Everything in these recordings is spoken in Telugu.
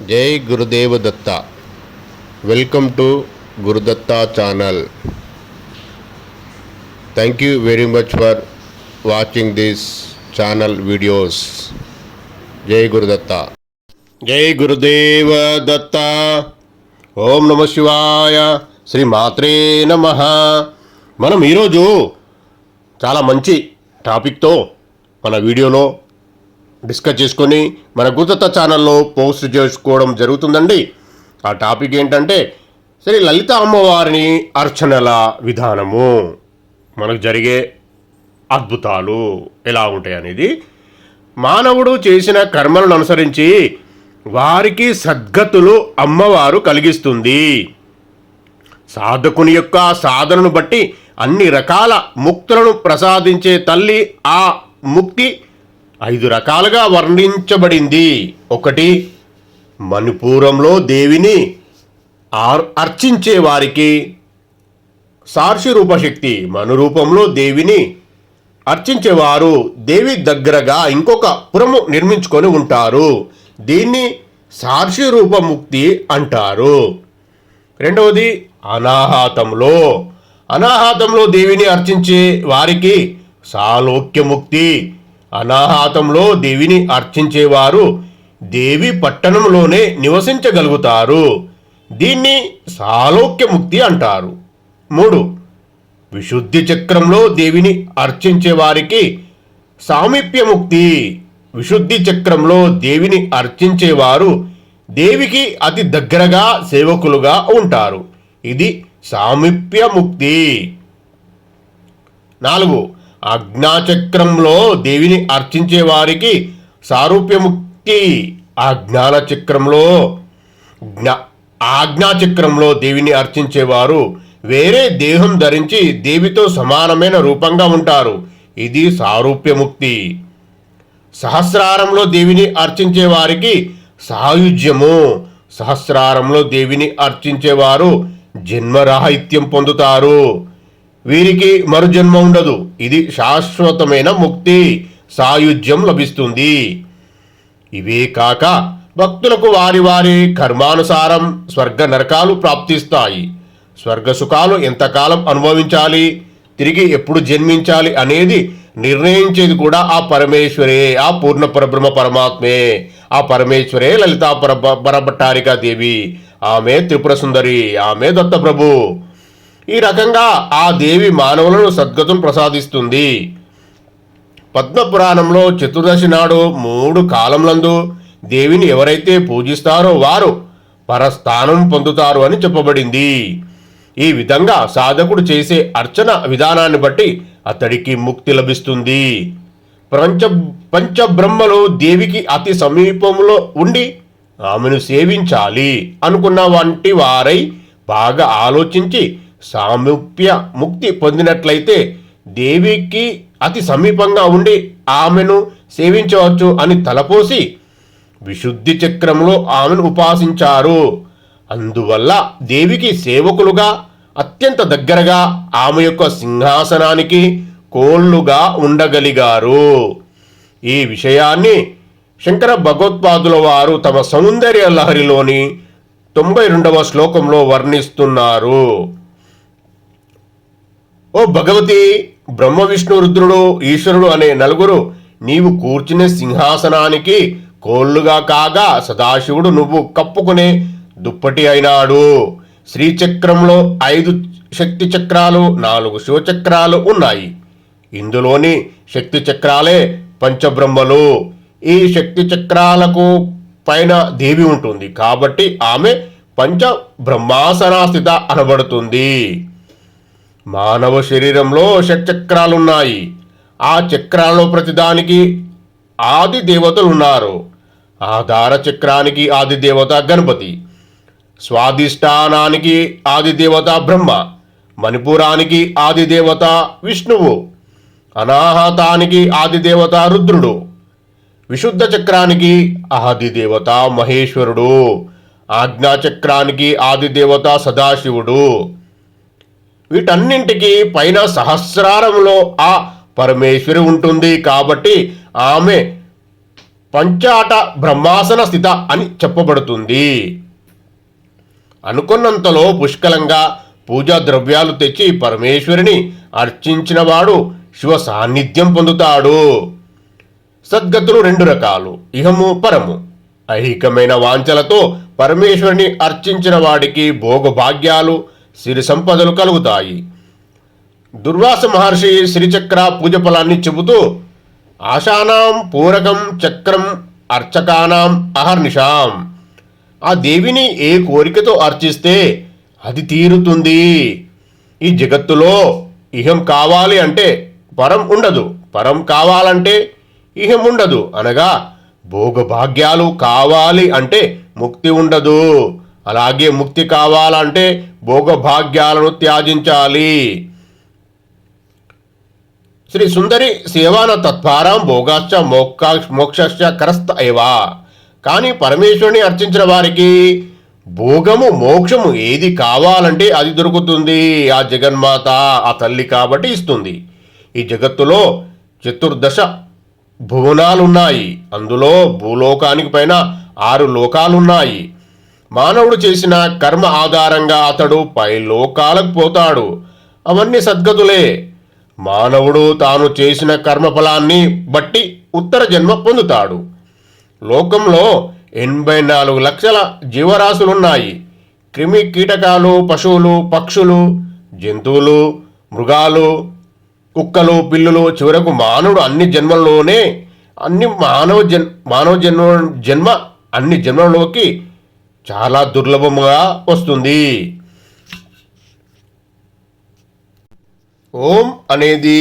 జై Gurudeva Datta welcome to Gurudatta channel thank you very much for watching this channel videos జై గురుదత్త జై గురుదేవ దత్త ఓం నమ శివాయ శ్రీ మాత్రే నమ మనం ఈరోజు చాలా మంచి టాపిక్తో మన వీడియోలో డిస్కస్ చేసుకొని మన గుర్తత్వ ఛానల్లో పోస్ట్ చేసుకోవడం జరుగుతుందండి. ఆ టాపిక్ ఏంటంటే సరే లలిత అమ్మవారిని అర్చనల విధానము. మనకు జరిగే అద్భుతాలు ఎలా ఉంటాయి అనేది మానవుడు చేసిన కర్మలను అనుసరించి వారికి సద్గతులు అమ్మవారు కలిగిస్తుంది. సాధకుని యొక్క సాధనను బట్టి అన్ని రకాల ముక్తులను ప్రసాదించే తల్లి ఆ ముక్తి ఐదు రకాలుగా వర్ణించబడింది. ఒకటి మణిపూరంలో దేవిని ఆర్ అర్చించే వారికి సార్షి రూపశక్తి మనురూపంలో దేవిని అర్చించేవారు. దేవి దగ్గరగా ఇంకొక పురము నిర్మించుకొని ఉంటారు. దీన్ని సార్షి రూపముక్తి అంటారు. రెండవది అనాహాతంలో. అనాహాతంలో దేవిని అర్చించే వారికి సాలోక్యముక్తి అనాహాతంలో దేవిని అర్చించేవారు దేవి పట్టణంలోనే నివసించగలుగుతారు. దీన్ని సాలోక్యముక్తి అంటారు. మూడు. విశుద్ధి చక్రంలో దేవిని అర్చించే వారికి సామీప్యముక్తి. విశుద్ధి చక్రంలో దేవిని అర్చించేవారు దేవికి అతి దగ్గరగా సేవకులుగా ఉంటారు. ఇది సామీప్యముక్తి. నాలుగు. ఆజ్ఞాచక్రంలో దేవిని అర్చించే వారికి సారూప్యముక్తి. ఆ చక్రంలో జ్ఞా ఆజ్ఞాచక్రంలో దేవిని అర్చించేవారు వేరే దేహం ధరించి దేవితో సమానమైన రూపంగా ఉంటారు. ఇది సారూప్యముక్తి. సహస్రారంలో దేవిని అర్చించే వారికి సాయుజ్యము సహస్రారంలో దేవిని అర్చించేవారు జన్మరాహిత్యం పొందుతారు. వీరికి మరుజన్మ ఉండదు. ఇది శాశ్వతమైన ముక్తి. సాయుధ్యం లభిస్తుంది. ఇవే కాక భక్తులకు వారి వారి కర్మానుసారం స్వర్గ నరకాలు ప్రాప్తిస్తాయి. స్వర్గ సుఖాలు ఎంతకాలం అనుభవించాలి? తిరిగి ఎప్పుడు జన్మించాలి అనేది నిర్ణయించేది కూడా ఆ పరమేశ్వరే ఆ పూర్ణ పరబ్రహ్మ పరమాత్మే ఆ పరమేశ్వరే లలితా పర పరభట్టారికా దేవి. ఆమె త్రిపుర సుందరి ఆమె దత్తప్రభు. ఈ రకంగా ఆ దేవి మానవులను సద్గతులు ప్రసాదిస్తుంది. పద్మపురాణంలో చతుర్దశి నాడు మూడు కాలంలందు దేవిని ఎవరైతే పూజిస్తారో వారు పరస్థానం పొందుతారు అని చెప్పబడింది. ఈ విధంగా సాధకుడు చేసే అర్చన విధానాన్ని బట్టి అతడికి ముక్తి లభిస్తుంది. పంచ పంచబ్రహ్మలు దేవికి అతి సమీపంలో ఉండి ఆమెను సేవించాలి అనుకున్న వంటి వారై బాగా ఆలోచించి సామీప్య ముక్తి పొందినట్లయితే దేవికి అతి సమీపంగా ఉండి ఆమెను సేవించవచ్చు అని తలపోసి విశుద్ధి చక్రంలో ఆమెను ఉపాసించారు. అందువల్ల దేవికి సేవకులుగా అత్యంత దగ్గరగా ఆమె యొక్క సింహాసనానికి కోళ్ళుగా ఉండగలిగారు. ఈ విషయాన్ని శంకర భగవత్పాదుల వారు తమ సౌందర్య లహరిలోని తొంభై రెండవ శ్లోకంలో వర్ణిస్తున్నారు. ఓ భగవతి బ్రహ్మ విష్ణు రుద్రుడు ఈశ్వరుడు అనే నలుగురు నీవు కూర్చునే సింహాసనానికి కోళ్ళుగా కాగా సదాశివుడు నువ్వు కప్పుకునే దుప్పటి అయినాడు. శ్రీచక్రంలో ఐదు శక్తి చక్రాలు నాలుగు శివచక్రాలు ఉన్నాయి. ఇందులోని శక్తి చక్రాలే పంచబ్రహ్మలు. ఈ శక్తి చక్రాలకు పైన దేవి ఉంటుంది కాబట్టి ఆమె పంచ బ్రహ్మాసనాస్థిత అనబడుతుంది. మానవ శరీరంలో షట్చక్రాలున్నాయి. ఆ చక్రాల్లో ప్రతిదానికి ఆది దేవతలు ఉన్నారు ఆధార చక్రానికి ఆది దేవత గణపతి. స్వాదిష్టానానికి ఆది దేవత బ్రహ్మ. మణిపురానికి ఆది దేవత విష్ణువు. అనాహతానికి ఆది దేవత రుద్రుడు. విశుద్ధ చక్రానికి ఆది దేవత మహేశ్వరుడు. ఆజ్ఞాచక్రానికి ఆది దేవత సదాశివుడు. వీటన్నింటికి పైన సహస్రారంలో ఆ పరమేశ్వరి ఉంటుంది కాబట్టి ఆమె పంచాట బ్రహ్మాసన స్థిత అని చెప్పబడుతుంది. అనుకున్నంతలో పుష్కలంగా పూజా ద్రవ్యాలు తెచ్చి పరమేశ్వరిని అర్చించినవాడు శివ సాన్నిధ్యం పొందుతాడు. సద్గతులు రెండు రకాలు ఇహము పరము. ఐహికమైన వాంఛలతో పరమేశ్వరుని అర్చించిన వాడికి భోగభాగ్యాలు సిరి సంపదలు కలుగుతాయి. దుర్వాస మహర్షి శ్రీచక్ర పూజ ఫలాన్ని చెబుతూ ఆశానాం పూరకం చక్రం అర్చకానాం అహర్నిషాం ఆ దేవిని ఏ కోరికతో అర్చిస్తే అది తీరుతుంది. ఈ జగత్తులో ఇహం కావాలి అంటే పరం ఉండదు. పరం కావాలంటే ఇహం ఉండదు. అనగా భోగభాగ్యాలు కావాలి అంటే ముక్తి ఉండదు. అలాగే ముక్తి కావాలంటే భోగభాగ్యాలను త్యాజించాలి. శ్రీ సుందరి సేవాన తత్వారం భోగాశ్చ మోక్ష మోక్షశ్చ కరస్త ఏవా. కానీ పరమేశ్వరుని అర్చించిన వారికి భోగము మోక్షము ఏది కావాలంటే అది దొరుకుతుంది. ఆ జగన్మాత ఆ తల్లి కాబట్టి ఇస్తుంది. ఈ జగత్తులో చతుర్దశ భువనాలున్నాయి. అందులో భూలోకానికి పైన ఆరు లోకాలున్నాయి. మానవుడు చేసిన కర్మ ఆధారంగా అతడు పై లోకాలకు పోతాడు. అవన్నీ సద్గతులే. మానవుడు తాను చేసిన కర్మఫలాన్ని బట్టి ఉత్తర జన్మ పొందుతాడు. లోకంలో ఎనభై నాలుగు లక్షల జీవరాశులున్నాయి. క్రిమి కీటకాలు పశువులు పక్షులు జంతువులు మృగాలు కుక్కలు పిల్లులు చివరకు మానవుడు అన్ని జన్మల్లోనే అన్ని మానవ జన్ మానవ జన్మ జన్మ అన్ని జన్మలలోకి చాలా దుర్లభముగా వస్తుంది. ఓం అనేది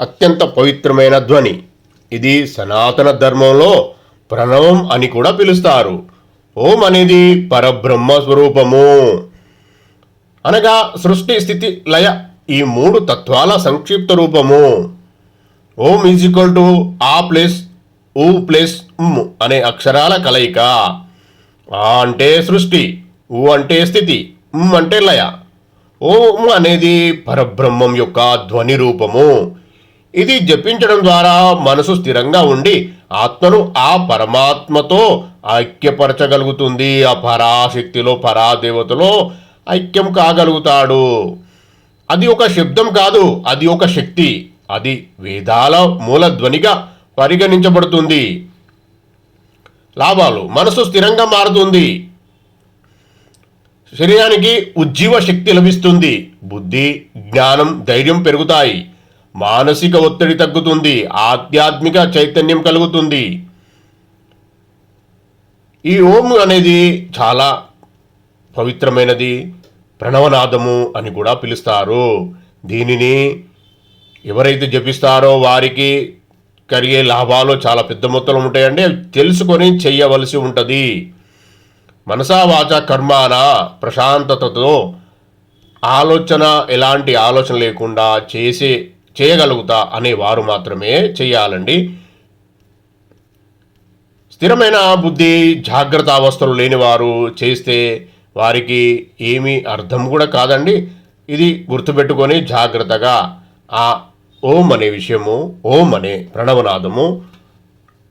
అత్యంత పవిత్రమైన ధ్వని. ఇది సనాతన ధర్మంలో ప్రణవం అని కూడా పిలుస్తారు. ఓం అనేది పరబ్రహ్మ స్వరూపము. అనగా సృష్టి స్థితి లయ ఈ మూడు తత్వాల సంక్షిప్త రూపము. ఓం ఈజ్ ఈక్వల్ టు ఆ ప్లస్ ఊ ప్లస్ ఉమ్ అనే అక్షరాల కలయిక. ఆ అంటే సృష్టి ఊ అంటే స్థితి అంటే లయ. ఓం అనేది పరబ్రహ్మం యొక్క ధ్వని రూపము. ఇది జపించడం ద్వారా మనసు స్థిరంగా ఉండి ఆత్మను ఆ పరమాత్మతో ఐక్యపరచగలుగుతుంది. ఆ పరాశక్తిలో పరాదేవతలో ఐక్యం కాగలుగుతాడు. అది ఒక శబ్దం కాదు అది ఒక శక్తి. అది వేదాల మూల ధ్వనిగా పరిగణించబడుతుంది. లాభాలు. మనసు స్థిరంగా మారుతుంది. శరీరానికి ఉజ్జీవ శక్తి లభిస్తుంది. బుద్ధి జ్ఞానం ధైర్యం పెరుగుతాయి. మానసిక ఒత్తిడి తగ్గుతుంది. ఆధ్యాత్మిక చైతన్యం కలుగుతుంది. ఈ ఓం అనేది చాలా పవిత్రమైనది ప్రణవనాదము అని కూడా పిలుస్తారు. దీనిని ఎవరైతే జపిస్తారో వారికి కలిగే లాభాలు చాలా పెద్ద మొత్తంలో ఉంటాయండి. అవి తెలుసుకొని చెయ్యవలసి ఉంటుంది. మనసావాచ కర్మాన ప్రశాంతతతో ఆలోచన ఎలాంటి ఆలోచన లేకుండా చేసే చేయగలుగుతా అనేవారు మాత్రమే చేయాలండి. స్థిరమైన బుద్ధి జాగ్రత్త అవస్థలు లేనివారు చేస్తే వారికి ఏమీ అర్థం కూడా కాదండి. ఇది గుర్తుపెట్టుకొని జాగ్రత్తగా ఆ ఓం అనే విషయము ఓం అనే ప్రణవనాదము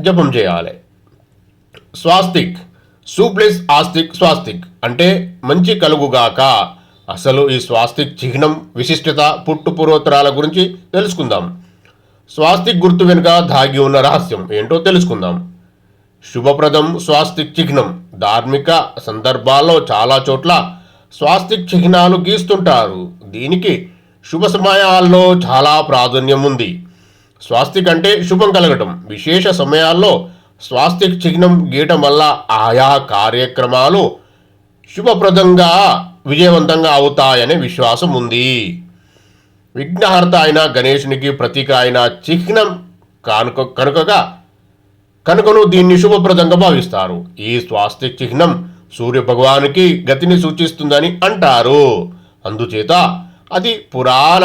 జపం చేయాలి. స్వాస్తిక్. సూప్లెస్ ఆస్తిక్ స్వాస్తిక్. అంటే మంచి కలుగుగాక. అసలు ఈ స్వాస్తిక్ చిహ్నం విశిష్టత పుట్టు పూర్వోత్తరాల గురించి తెలుసుకుందాం. స్వాస్తిక్ గుర్తు వెనుక దాగి ఉన్న రహస్యం ఏంటో తెలుసుకుందాం. శుభప్రదం స్వాస్తిక్ చిహ్నం. ధార్మిక సందర్భాల్లో చాలా చోట్ల స్వాస్తిక్ చిహ్నాలు గీస్తుంటారు. దీనికి శుభ సమయాల్లో చాలా ప్రాధాన్యం ఉంది స్వాస్తిక్ అంటే శుభం కలగటం. విశేష సమయాల్లో స్వాస్తిక్ చిహ్నం గీయటం వల్ల ఆయా కార్యక్రమాలు శుభప్రదంగా విజయవంతంగా అవుతాయనే విశ్వాసం ఉంది విఘ్నహర్త అయిన గణేశునికి ప్రతీక అయిన చిహ్నం కానుక కనుకగా కనుకను దీన్ని శుభప్రదంగా భావిస్తారు. ఈ స్వాస్తిక్ చిహ్నం సూర్య భగవానికి గతిని సూచిస్తుందని అంటారు. అందుచేత అది పురాణ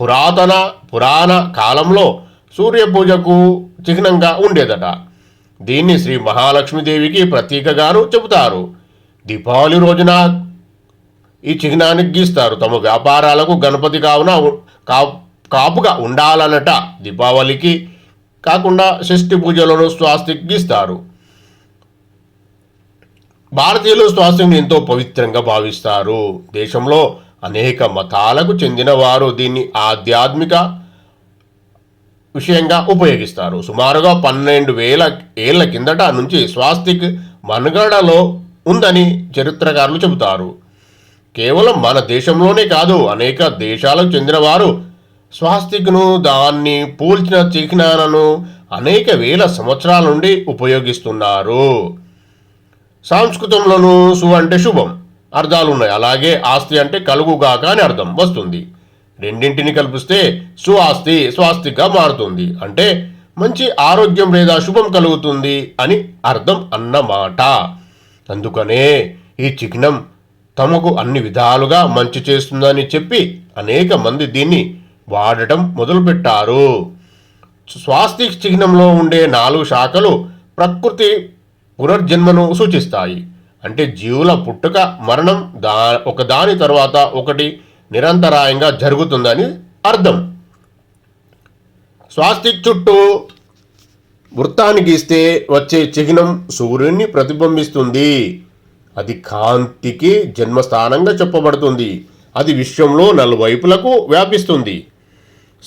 పురాతన పురాణ కాలంలో సూర్యపూజకు చిహ్నంగా ఉండేదట. దీన్ని శ్రీ మహాలక్ష్మీదేవికి ప్రతీకగాను చెబుతారు. దీపావళి రోజున ఈ చిహ్నాన్ని గీస్తారు. తమ వ్యాపారాలకు గణపతి కావున కాపుగా ఉండాలనట. దీపావళికి కాకుండా షష్ఠి పూజలను స్వాస్తిక్ గీస్తారు. భారతీయులు స్వాస్థ్యం ఎంతో పవిత్రంగా భావిస్తారు. దేశంలో అనేక మతాలకు చెందినవారు దీన్ని ఆధ్యాత్మిక విషయంగా ఉపయోగిస్తారు. సుమారుగా పన్నెండు వేల ఏళ్ళ కిందట నుంచి స్వాస్తిక్ మనుగడలో ఉందని చరిత్రకారులు చెబుతారు. కేవలం మన దేశంలోనే కాదు అనేక దేశాలకు చెందినవారు స్వాస్తిక్ను దాన్ని పోల్చిన చిహ్నాలను అనేక వేల సంవత్సరాల నుండి ఉపయోగిస్తున్నారు. సంస్కృతంలోనూ సు అంటే శుభం. అర్థాలు ఉన్నాయి అలాగే ఆస్తి అంటే కలుగుగాక అని అర్థం వస్తుంది. రెండింటిని కల్పిస్తే సుఆస్తి స్వాస్తిగా మారుతుంది. అంటే మంచి ఆరోగ్యం లేదా శుభం కలుగుతుంది అని అర్థం అన్నమాట. అందుకనే ఈ చిహ్నం తమకు అన్ని విధాలుగా మంచి చేస్తుందని చెప్పి అనేక మంది దీన్ని వాడటం మొదలుపెట్టారు. స్వాస్తిక్ చిహ్నంలో ఉండే నాలుగు శాఖలు ప్రకృతి పునర్జన్మను సూచిస్తాయి. అంటే జీవుల పుట్టుక మరణం దా ఒకదాని తర్వాత ఒకటి నిరంతరాయంగా జరుగుతుందని అర్థం. స్వాస్తిక్ చుట్టూ వృత్తాన్ని గీస్తే వచ్చే చిహ్నం సూర్యుడిని ప్రతిబింబిస్తుంది. అది కాంతికి జన్మస్థానంగా చెప్పబడుతుంది. అది విశ్వంలో నలువైపులకు వ్యాపిస్తుంది.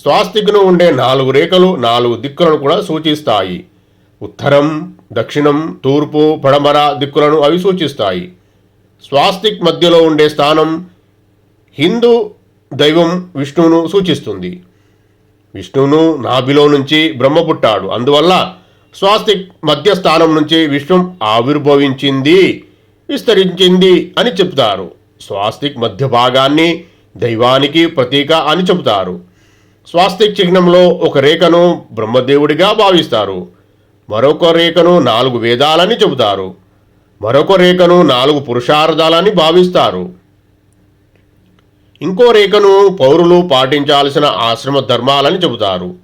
స్వాస్తిక్ను ఉండే నాలుగు రేఖలు నాలుగు దిక్కులను కూడా సూచిస్తాయి. ఉత్తరం దక్షిణం తూర్పు పడమర దిక్కులను అవి సూచిస్తాయి. స్వాస్తిక్ మధ్యలో ఉండే స్థానం హిందూ దైవం విష్ణువును సూచిస్తుంది. విష్ణువును నాభిలో నుంచి బ్రహ్మ పుట్టాడు. అందువల్ల స్వాస్తిక్ మధ్య స్థానం నుంచి విశ్వం ఆవిర్భవించింది విస్తరించింది అని చెప్తారు స్వాస్తిక్ మధ్య భాగాన్ని దైవానికి ప్రతీక అని చెబుతారు. స్వాస్తిక్ చిహ్నంలో ఒక రేఖను బ్రహ్మదేవుడిగా భావిస్తారు. మరొక రేఖను నాలుగు వేదాలని చెబుతారు. మరొక రేఖను నాలుగు పురుషార్థాలని భావిస్తారు. ఇంకో రేఖను పౌరులు పాటించాల్సిన ఆశ్రమ ధర్మాలని చెబుతారు.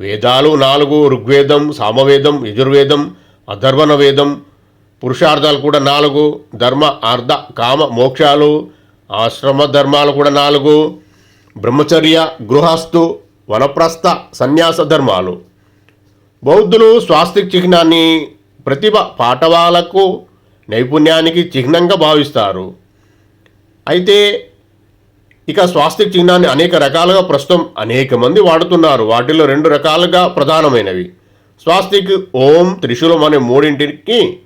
వేదాలు నాలుగు ఋగ్వేదం సామవేదం యజుర్వేదం అధర్వణ వేదం పురుషార్థాలు కూడా నాలుగు ధర్మ అర్ధ కామ మోక్షాలు ఆశ్రమ ధర్మాలు కూడా నాలుగు బ్రహ్మచర్య గృహస్థు వనప్రస్థ సన్యాస ధర్మాలు. బౌద్ధులు స్వాస్తిక్ చిహ్నాన్ని ప్రతిభ పాఠవాలకు నైపుణ్యానికి చిహ్నంగా భావిస్తారు. అయితే ఇక స్వాస్తిక్ చిహ్నాన్ని అనేక రకాలుగా ప్రస్తుతం అనేక మంది వాడుతున్నారు. వాటిలో రెండు రకాలుగా ప్రధానమైనవి. స్వాస్తిక్ ఓం త్రిశూలం అనే మూడింటికి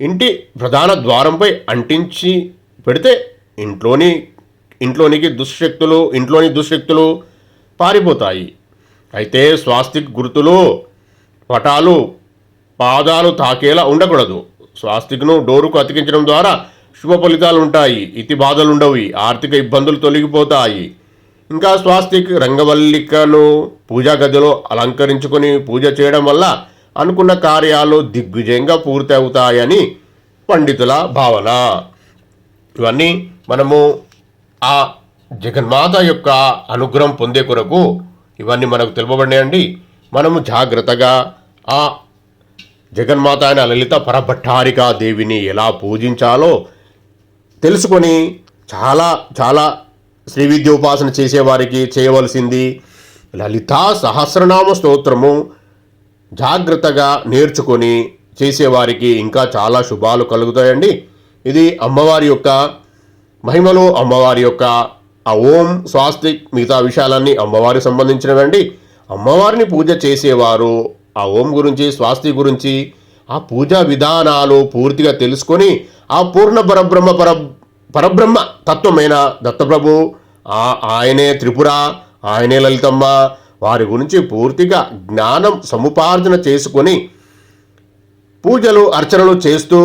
ఇంటి ప్రధాన ద్వారంపై అంటించి పెడితే ఇంట్లోని ఇంట్లోనికి దుశ్శక్తులు ఇంట్లోని దుశ్శక్తులు పారిపోతాయి. అయితే స్వాస్తిక్ గుర్తులు పటాలు పాదాలు తాకేలా ఉండకూడదు. స్వాస్తిక్ను డోరుకు అతికించడం ద్వారా శుభ ఫలితాలు ఉంటాయి ఇతి బాధలు ఉండవు ఆర్థిక ఇబ్బందులు తొలగిపోతాయి. ఇంకా స్వాస్తిక్ రంగవల్లికను పూజా గదిలో అలంకరించుకొని పూజ చేయడం వల్ల అనుకున్న కార్యాలు దిగ్విజయంగా పూర్తి అవుతాయని పండితుల భావన. ఇవన్నీ మనము ఆ జగన్మాత యొక్క అనుగ్రహం పొందే కొరకు ఇవన్నీ మనకు తెలుపబడినాయండి. మనము జాగ్రత్తగా ఆ జగన్మాత అయిన లలిత పరభట్టారికా దేవిని ఎలా పూజించాలో తెలుసుకొని చాలా చాలా శ్రీ విద్య ఉపాసన చేసేవారికి చేయవలసింది. లలితా సహస్రనామ స్తోత్రము జాగ్రత్తగా నేర్చుకొని చేసేవారికి ఇంకా చాలా శుభాలు కలుగుతాయండి. ఇది అమ్మవారి యొక్క మహిమలు అమ్మవారి యొక్క ఆ ఓం స్వాస్తిక్ మిగతా విషయాలన్నీ అమ్మవారికి సంబంధించినవండి. అమ్మవారిని పూజ చేసేవారు ఆ ఓం గురించి స్వాస్తి గురించి ఆ పూజా విధానాలు పూర్తిగా తెలుసుకొని ఆ పూర్ణ పరబ్రహ్మ పర పరబ్రహ్మ తత్వమైన దత్తప్రభు ఆ ఆయనే త్రిపుర ఆయనే లలితమ్మ వారి గురించి పూర్తిగా జ్ఞానం సముపార్జన చేసుకొని పూజలు అర్చనలు చేస్తూ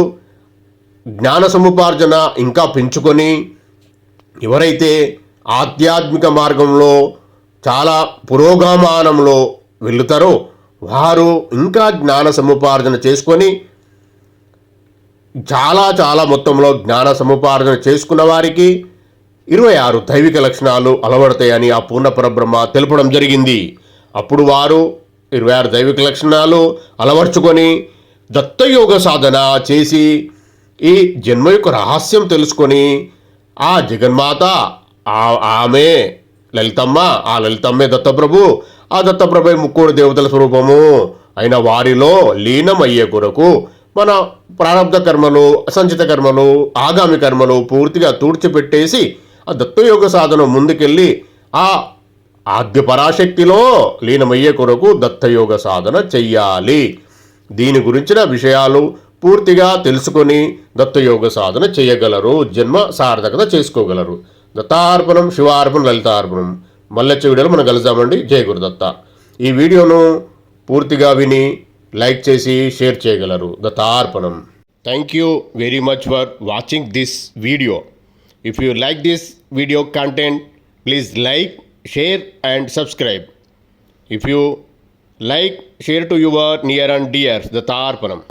జ్ఞాన సముపార్జన ఇంకా పెంచుకొని ఎవరైతే ఆధ్యాత్మిక మార్గంలో చాలా పురోగమానంలో వెళుతారో వారు ఇంకా జ్ఞాన సముపార్జన చేసుకొని చాలా చాలా మొత్తంలో జ్ఞాన సముపార్జన చేసుకున్న వారికి ఇరవై ఆరు దైవిక లక్షణాలు అలవడతాయని ఆ పూర్ణ పరబ్రహ్మ తెలపడం జరిగింది. అప్పుడు వారు ఇరవై ఆరు దైవిక లక్షణాలు అలవర్చుకొని దత్తయోగ సాధన చేసి ఈ జన్మ యొక్క రహస్యం తెలుసుకొని ఆ జగన్మాత ఆ ఆమె లలితమ్మ ఆ లలితమ్మే దత్తప్రభు ఆ దత్తప్రభ ముక్కోడు దేవతల స్వరూపము అయిన వారిలో లీనమయ్యే కొరకు మన ప్రారంభ కర్మలు సంచిత కర్మలు ఆగామి కర్మలు పూర్తిగా తూడ్చిపెట్టేసి ఆ దత్తయోగ సాధన ముందుకెళ్ళి ఆ ఆద్య పరాశక్తిలో లీనమయ్యే కొరకు దత్తయోగ సాధన చెయ్యాలి. దీని గురించిన విషయాలు పూర్తిగా తెలుసుకొని దత్తయోగ సాధన చేయగలరు జన్మ సార్థకత చేసుకోగలరు. దత్తార్పణం శివార్పణం లలితార్పణం. మల్లెచ్చ వీడియోలో మనం కలుద్దామండి. జయ గురుదత్త. ఈ వీడియోను పూర్తిగా విని లైక్ చేసి షేర్ చేయగలరు. దత్తార్పణం thank you very much for watching this video if you like this video content please like share and subscribe if you like share to your near and dears దత్తార్పణం